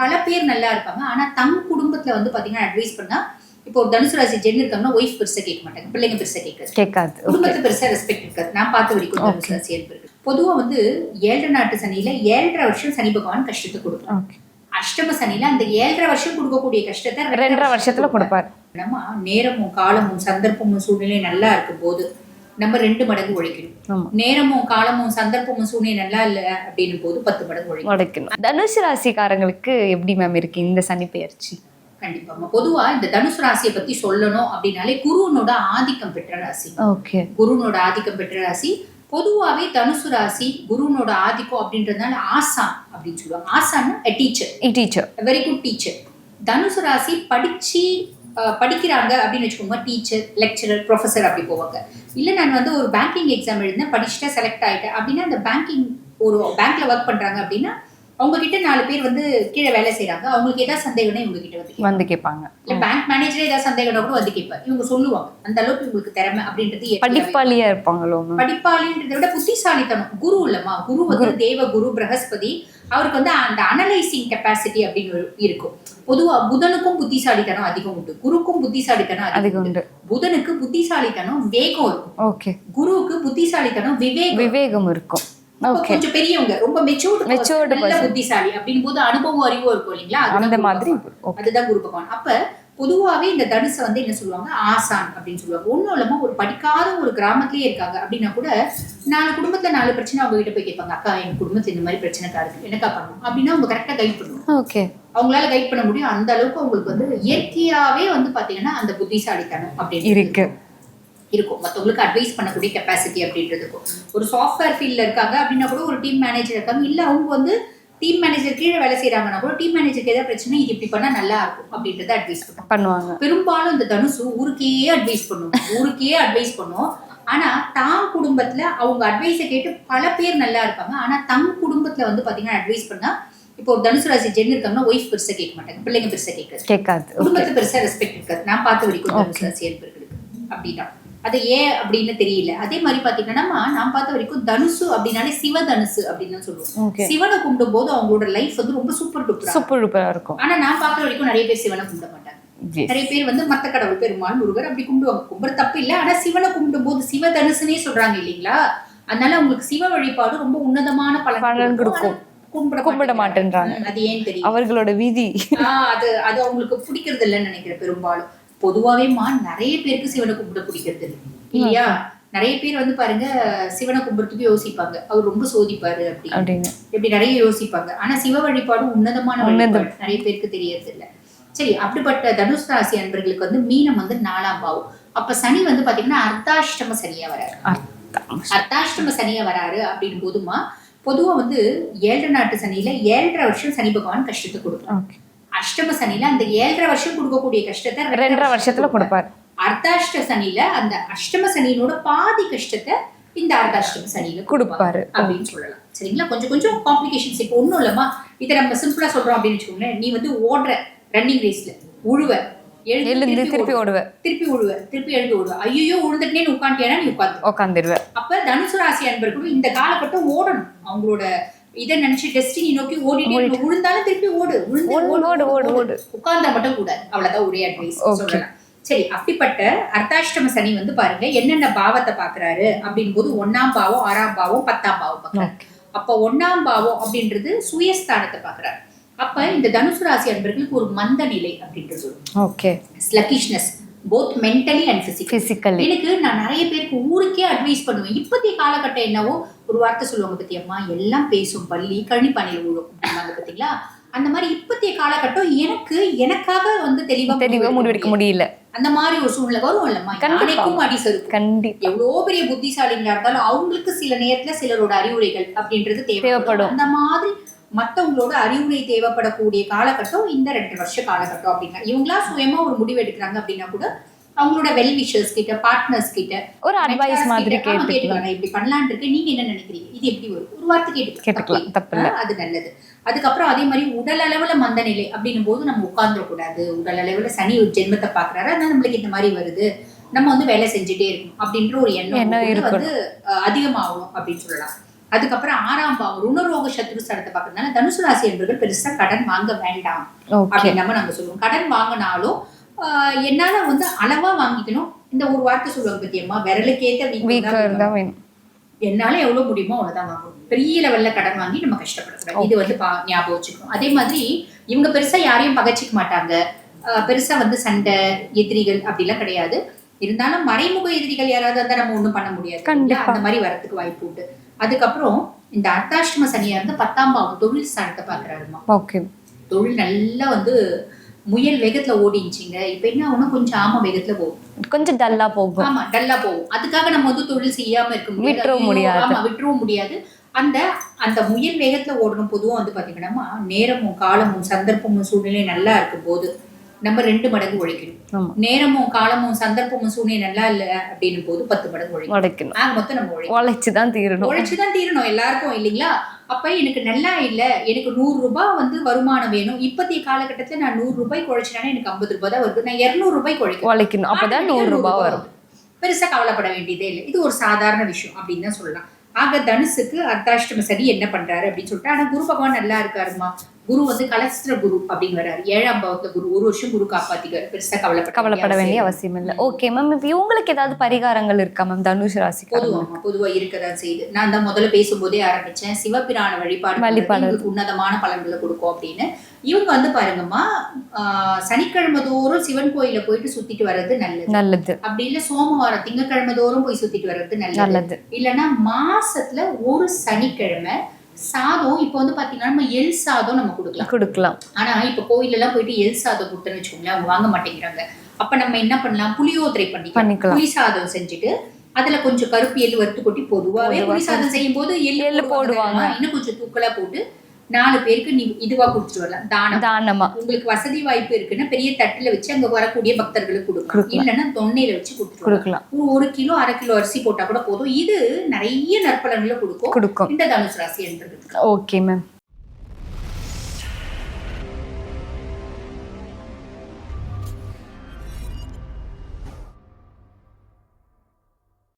பல பேர் நல்லா இருப்பாங்க. ஆனா தம் குடும்பத்துல வந்து பாத்தீங்கன்னா அட்வைஸ் பண்ணா இப்போ தனுசு ராசி ஜென் இருக்காங்கன்னா ஒய்ஃப் பெருசா கேட்க மாட்டாங்க. பிள்ளைங்க பெருசா கேட்காது. கேட்காது. குடும்பத்தை பெருசா ரெஸ்பெக்ட் இருக்காது. நான் பார்த்த வரைக்கும் தனுசு ராசி என்பர்கள் பொதுவா வந்து ஏழரை நாட்டு சனியில ஏழரை வருஷம் சனி பகவான் கஷ்டத்தை ஓகே அஷ்டம சனியில அந்த ஏழரை வருஷம் கொடுக்கக்கூடிய கஷ்டத்தை ரெண்டரை வருஷத்துல கொடுப்பார். நம்ம நேரமும் காலமும் சந்தர்ப்பமும் சூழ்நிலை நல்லா இருக்கும் போது நம்ம ரெண்டு மடங்கு உழைக்கணும். நேரமும் காலமும் சந்தர்ப்பமும் சூழ்நிலை நல்லா இல்ல அப்படின்னும் போது பத்து மடங்கு உழைக்கணும். உடைக்கணும் தனுசு ராசிக்காரங்களுக்கு எப்படி மேம் இருக்கு இந்த சனி பெயர்ச்சி கண்டிப்பா பொதுவா இந்த தனுசு ராசியை பத்தி சொல்லணும் அப்படின்னாலே குருவனோட ஆதிக்கம் பெற்ற ராசி. ஓகே. குருனோட ஆதிக்கம் பெற்ற ராசி. பொதுவாவே தனுசு ராசி குருனோட ஆதிக்கம் அப்படின்றதுனால ஆசான் அப்படின்னு சொல்லுவாங்க. ஆசான்னா teacher teacher very good teacher தனுசு ராசி படிச்சு படிக்கிறாங்க அப்படின்னு வச்சுக்கோங்க டீச்சர் லெக்சரர் ப்ரொஃபஸர் அப்படி போவாங்க. இல்லை நான் வந்து ஒரு பேங்கிங் எக்ஸாம் எழுதினேன் படிச்சுட்டா செலக்ட் ஆயிட்டேன். அப்படின்னா அந்த பேங்கிங் ஒரு பேங்க்ல ஒர்க் பண்றாங்க அப்படின்னா அவங்க கிட்ட நாலு பேர் வந்து கீழே வேலை செய்றாங்க. அவங்களுக்கு ஏதாவது சந்தேகம்னா இவங்க கிட்ட வந்து. வந்து கேட்பாங்க. இல்ல பேங்க் மேனேஜரே ஏதாவது சந்தேகம்னா கூட வந்து கேட்பாங்க. இவங்க சொல்லுவாங்க அந்த அளவுக்கு இவங்களுக்கு திறமை அப்படின்றது. படிப்பாளியா இருப்பாங்களோ? படிப்பாளின்றதை விட புத்திசாலித்தனம் குரு இல்லம்மா. குரு வந்து தேவ குரு பிரகஸ்பதி. அவருக்கு வந்து அந்த அனலைசிங் கெப்பாசிட்டி அப்படின்னு இருக்கும். பொதுவா புதனுக்கும் புத்திசாலித்தனம் அதிகம் உண்டு. குருக்கும் புத்திசாலித்தனம் அதிகம் உண்டு. புதனுக்கு புத்திசாலித்தனம் வேகம் இருக்கும். ஓகே. குருவுக்கு புத்திசாலித்தனம் விவேகம். விவேகம் இருக்கும். கொஞ்சம் பெரியவங்க ரொம்ப மெச்சூர்டு person. புத்திசாலி அப்படின் போது அனுபவம் அறிவும் இருக்கும் இல்லைங்களா? அந்த மாதிரி அதுதான் குரு பகவான். அப்ப பொதுவாவே இந்த தனுசை வந்து என்ன சொல்லுவாங்க? ஆசான் அப்படின்னு சொல்லுவாங்க. ஒண்ணும் இல்லாம ஒரு படிக்காத ஒரு கிராமத்திலேயே இருக்காங்க. அப்படின்னா கூட நாலு குடும்பத்துல நாலு பிரச்சனை அவங்க கிட்ட போய் கேட்பாங்க. அக்கா எங்க குடும்பத்துல இந்த மாதிரி பிரச்சனைக்கா இருக்கு. என்னக்கா பண்ணணும் அப்படின்னா அவங்க கரெக்டா கைட் பண்ணுவாங்க ஓகே அவங்களால கைட் பண்ண முடியும். அந்த அளவுக்கு அவங்களுக்கு வந்து இயற்கையாவே வந்து பாத்தீங்கன்னா அந்த புத்திசாலித்தனம் அப்படின்னு இருக்கு. இருக்கும். மத்தவங்களுக்கு அட்வைஸ் பண்ணக்கூடிய கெப்பாசிட்டி அப்படின்றதுக்கும் ஒரு சாஃப்ட்வேர் ஃபீல்ட்ல இருக்காங்க அப்படின்னா கூட ஒரு டீம் மேனேஜர் இருக்காங்க. இல்ல அவங்க வந்து டீம் மேனேஜர் கீழே வேலை செய்யறாங்கன்னா கூட டீம் மேனேஜருக்கு ஏதாவது பிரச்சனை இது இப்படி பண்ணா நல்லா இருக்கும் அப்படின்றத அட்வைஸ் பண்ணுவோம் பண்ணுவாங்க. பெரும்பாலும் இந்த தனுசு ஊருக்கே அட்வைஸ் பண்ணும். ஊருக்கே அட்வைஸ் பண்ணும். ஆனா தான் குடும்பத்துல அவங்க அட்வைஸை கேட்டு பல பேர் நல்லா இருப்பாங்க. ஆனா தம் குடும்பத்துல வந்து பாத்தீங்கன்னா அட்வைஸ் பண்ணா இப்போ தனுசு ராசி ஜென் இருக்காங்கன்னா ஒய்ஃப் பெருசா கேட்க மாட்டாங்க. பிள்ளைங்க பெருசா கேட்காது. கேட்காது. குடும்பத்தை பெருசா ரெஸ்பெக்ட் இருக்காது. நான் பார்த்த வரைக்கும் தனுசு. ராசி என்பர்களுக்கு அப்படின்னா அது ஏன் அப்படின்னு தெரியல. அதே மாதிரி பாத்தீங்கன்னா நான் பார்த்த வரைக்கும் தனுசு அப்படின்னாலே சிவ தனுசு அப்படின்னு சொல்லுவோம். சிவனை கும்பிடும் போது அவங்களோட லைஃப் வந்து ரொம்ப சூப்பர் டூப்பரா சூப்பர் டூப்பரா இருக்கும். ஆனா நான் பார்க்குற வரைக்கும் நிறைய பேர் சிவனை கும்பிட மாட்டாங்க. நிறைய பேர் வந்து மத்த கடவுள் பெருமாள் முருகர் அப்படி கும்பிடுவாங்க. கும்பிட தப்பு இல்ல. ஆனா சிவனை கும்பிடும் போது சிவ தனுசுனே சொல்றாங்க இல்லைங்களா? அதனால உங்களுக்கு சிவ வழிபாடு ரொம்ப உன்னதமான பலன் பலன் கொடுக்கும். கும்பிட கும்பிட மாட்டேன்றாங்க. அது ஏன் தெரியும் அவர்களோட விதி. அது அது அவங்களுக்கு பிடிக்கிறது இல்லைன்னு நினைக்கிறேன் பெரும்பாலும். பொதுவாவே மா நிறைய பேருக்கு சிவனை கும்பிட பிடிக்கிறது இல்லை. இல்லையா? நிறைய பேர் வந்து பாருங்க சிவனை கும்பிடுறதுக்கு யோசிப்பாங்க. அவர் ரொம்ப சோதிப்பாரு அப்படி அப்படின்னு. இப்படி நிறைய யோசிப்பாங்க. ஆனா சிவ வழிபாடு உன்னதமான. வழிபாடு. நிறைய பேருக்கு தெரியறது இல்ல. சரி அப்படிப்பட்ட தனுஷ் ராசி அன்பர்களுக்கு வந்து மீனம் வந்து நாலாம் பாவம். அப்ப சனி வந்து பாத்தீங்கன்னா அர்த்தாஷ்டம சனியா வராரு. அர்த்தாஷ்டம. சனியா வராரு அப்படின்னு போதுமா பொதுவா வந்து ஏழரை நாட்டு சனியில ஏழரை வருஷம் சனி பகவான் கஷ்டத்தை ஓகே. அஷ்டம சனியில அந்த ஏழரை வருஷம் கொடுக்கக்கூடிய கஷ்டத்தை ரெண்டரை வருஷத்துல கொடுப்பார். அர்த்தாஷ்ட சனியில அந்த அஷ்டம சனியினோட பாதி கஷ்டத்தை இந்த அர்த்தாஷ்டம சனியில கொடுப்பாரு. அப்படின்னு சொல்லலாம். சரிங்களா? கொஞ்சம் கொஞ்சம் காம்ப்ளிகேஷன்ஸ் இப்போ ஒண்ணும் இல்லம்மா. இதை நம்ம சிம்பிளா சொல்றோம் அப்படின்னு வச்சுக்கோங்களேன். நீ வந்து ஓடுற ரன்னிங் ரேஸ்ல உழுவ எழுந்து திருப்பி ஓடுவ. திருப்பி உழுவ திருப்பி எழுந்து ஓடுவ. ஐயோ உழுந்துட்டே உட்காந்துட்டேனா நீ உட்காந்து உட்காந்துருவேன் அப்ப தனுசு ராசி அன்பர்களும் இந்த காலகட்டம் ஓடணும். அவங்களோட இதை நினைச்சு டெஸ்டினி நோக்கி ஓடிட்டே. விழுந்தாலும் திருப்பி ஓடு. விழுந்து ஓடு. உட்கார்ந்தா மட்டும் கூடாது அவ்வளவுதான் ஒரே அட்வைஸ். சொல்லலாம். சரி அப்படிப்பட்ட அர்த்தாஷ்டம சனி வந்து பாருங்க என்னென்ன பாவத்தை பாக்குறாரு அப்படின் போது ஒன்னாம் பாவம் ஆறாம் பாவம் பத்தாம் பாவம் பாக்குறாரு அப்ப ஒன்னாம் பாவம் அப்படின்றது சுயஸ்தானத்தை பாக்குறாரு அப்ப இந்த தனுசு ராசி அன்பர்களுக்கு ஒரு மந்த நிலை அப்படின்றது okay sluggishness both mentally and physical எனக்கு நான் நிறைய பேருக்கு ஊருக்கே அட்வைஸ் பண்ணுவேன். இப்பத்திய காலகட்டம் என்னவோ ஒரு வார்த்தை சொல்லுவாங்க பத்தியம்மா எல்லாம் பேசும் பள்ளி கழிப்பானையில் விழும் அப்படிம்பாங்க பாத்தீங்களா? அந்த மாதிரி இப்பத்திய காலகட்டம் எனக்கு எனக்காக வந்து தெளிவா தெளிவா முடிவெடுக்க முடியல. அந்த மாதிரி ஒரு சூழ்நிலை வரும் இல்லம்மா. யானைக்கும் அடி சறுக்கும். கண்டிப்பா. எவ்வளோ பெரிய புத்திசாலிங்களா இருந்தாலும் அவங்களுக்கு சில நேரத்துல சிலரோட அறிவுரைகள் அப்படின்றது தேவைப்படும். தேவைப்படும். அந்த மாதிரி மத்தவங்களோட அறிவுரை தேவைப்படக்கூடிய காலகட்டம் இந்த ரெண்டு வருஷ காலகட்டம் அப்படின்னா இவங்களா சுயமா ஒரு முடிவு எடுக்கிறாங்க அப்படின்னா கூட அவங்களோட வெல் விஷர்ஸ் கிட்ட பார்ட்னர்ஸ் கிட்ட ஒரு அட்வைஸ் மாதிரி கேட்டுக்கலாம். இப்படி பண்ணலாம்னு இருக்கு. நீங்க என்ன நினைக்கிறீங்க? இது எப்படி வரும் ஒரு வார்த்தை கேட்டுக்கலாம். தப்பு அது நல்லது. அதுக்கப்புறம் அதே மாதிரி உடல் அளவுல மந்த நிலை அப்படின்னும் போது நம்ம உட்கார்ந்துடக்கூடாது உடல் அளவுல சனி ஒரு ஜென்மத்தை பாக்குறாரு அதனால நம்மளுக்கு இந்த மாதிரி வருது. நம்ம வந்து வேலை செஞ்சுட்டே இருக்கணும் அப்படின்ற ஒரு எண்ணம். வந்து அஹ், அதிகமாகணும் அப்படின்னு சொல்லலாம். அதுக்கப்புறம் ஆறாம் பாவம் ருணரோக சத்ரு ஸ்தானத்தை பார்க்கறதுனால தனுசு ராசி என்பவர்கள் பெருசா கடன் வாங்க வேண்டாம் அப்படின்னு நம்ம நம்ம சொல்லுவோம். கடன் வாங்கினாலும் என்னால வந்து அளவா வாங்கிக்கணும். இந்த ஒரு வார்த்தை சொல்லுவாங்க பத்தியம்மா இருந்தா வேணும். என்னால எவ்வளவு முடியுமோ அவ்வளவுதான் வாங்கணும். பெரிய லெவல்ல கடன் வாங்கி நம்ம கஷ்டப்படக்கூடாது. இது வந்து ஞாபகம் வச்சுக்கணும். அதே மாதிரி இவங்க பெருசா யாரையும் பகைச்சிக்க மாட்டாங்க. பெருசா வந்து சண்டை எதிரிகள் அப்படிலாம் கிடையாது. இருந்தாலும் மறைமுக எதிரிகள் யாராவது இருந்தா நம்ம ஒண்ணும் பண்ண முடியாது. அந்த மாதிரி வரதுக்கு வாய்ப்பு உண்டு. அதுக்கப்புறம் இந்த அர்த்தாஷ்டம சனியா இருந்து பத்தாம் பாவம் தொழில் ஸ்தானத்தை பாக்குறாருமா ஓகே. தொழில் நல்லா வந்து முயல் வேகத்துல ஓடிச்சுங்க இப்ப என்ன ஆகும்னா கொஞ்சம் ஆம வேகத்துல போகும். கொஞ்சம் டல்லா போகும். ஆமா டல்லா போகும். அதுக்காக நம்ம வந்து தொழில் செய்யாம இருக்க முடியாது. விட்டுறவும் முடியாது. ஆமா விட்டுறவும் முடியாது. அந்த அந்த முயல் வேகத்துல ஓடணும் பொதுவா வந்து பாத்தீங்கன்னா நேரமும் காலமும் சந்தர்ப்பமும் சூழ்நிலையும் நல்லா இருக்கும் போது. நம்ம ரெண்டு மடங்கு உழைக்கணும். நேரமும் காலமும் சந்தர்ப்பமும் சூழ்நிலை நல்லா இல்ல அப்படின்னும் போது பத்து மடங்கு உழைக்கணும். உழைக்கணும். ஆக மொத்தம் நம்ம உழைக்கணும். உழைச்சுதான் தீரணும். உழைச்சுதான் தீரணும். எல்லாருக்கும் இல்லைங்களா? அப்ப எனக்கு நல்லா இல்ல எனக்கு நூறு ரூபாய் வந்து வருமானம் வேணும். இப்பத்திய காலகட்டத்துல நான் நூறு ரூபாய் குழைச்சினா எனக்கு ஐம்பது ரூபாய் தான் வருது. நான் இருநூறு ரூபாய் குழைக்கணும். உழைக்கணும். அப்பதான் நூறு ரூபாய் வரும். பெருசா கவலைப்பட வேண்டியதே இல்லை. இது ஒரு சாதாரண விஷயம் அப்படின்னு தான் சொல்லலாம். ஆக தனுசுக்கு அர்த்தாஷ்டம சரி என்ன பண்றாரு அப்படின்னு சொல்லிட்டு ஆனா குரு பகவான் நல்லா இருக்காருமா? குரு வந்து கலஸ்திர குரு அப்படின்னு வர்றாரு. ஏழாம் பாவத்துல குரு. ஒரு வருஷம் குரு காப்பாத்திக்காரு பெருசா கவலைப்பட கவலைப்பட வேண்டிய அவசியம் இல்லை. ஓகே மேம் இப்போ இவங்களுக்கு ஏதாவது பரிகாரங்கள் இருக்கா மேம் தனுஷ் ராசிக்காரங்க பொதுவாக பொதுவா இருக்கதான் செய்யுது. நான் தான் முதல்ல பேசும்போதே ஆரம்பிச்சேன். சிவபிரான வழிபாடு வழிபாடு. உன்னதமான பலன்களை கொடுக்கும் அப்படின்னு. இவங்க வந்து பாருங்கம்மா சனிக்கிழமை தோறும் சிவன் கோயில போயிட்டு சுத்திட்டு வர்றது நல்லது. நல்லது. அப்படி இல்ல சோமவாரம் திங்கட்கிழமை தோறும் போய் சுத்திட்டு வர்றது நல்லது. இல்லைன்னா மாசத்துல ஒரு சனிக்கிழமை சாதம் இப்போ வந்து பாத்தீங்கன்னா நம்ம எல் சாதம் நம்ம கொடுக்கலாம். கொடுக்கலாம். ஆனா இப்ப கோயில்ல எல்லாம் போயிட்டு எல் சாதம் கொடுத்தோன்னு வச்சுக்கோங்களேன் அவங்க வாங்க மாட்டேங்கிறாங்க. அப்ப நம்ம என்ன பண்ணலாம்? புளியோதரை பண்ணிக்கலாம். புளி சாதம் செஞ்சுட்டு அதுல கொஞ்சம் கருப்பு எள்ளு வறுத்து கொட்டி பொதுவாவே பொதுவா புளி சாதம் செய்யும் போது எள்ளு. போடுவாங்க. இன்னும் கொஞ்சம் தூக்கலா போட்டு நாலு பேருக்கு நீ இதுவா கொடுத்துட்டு வரலாம். தானம். தானமா. உங்களுக்கு வசதி வாய்ப்பு இருக்குன்னா பெரிய தட்டுல வச்சு அங்க வரக்கூடிய பக்தர்களுக்கு கொடுக்கலாம். இல்லைன்னா தொன்னையில வச்சு கொடுத்துட்டு. கொடுக்கலாம். ஒரு ஒரு கிலோ அரை கிலோ அரிசி போட்டா கூட போதும். இது நிறைய நற்பலன்களை கொடுக்கும். கொடுக்கும். இந்த தனுசு ராசி என்றது ஓகே மேம்.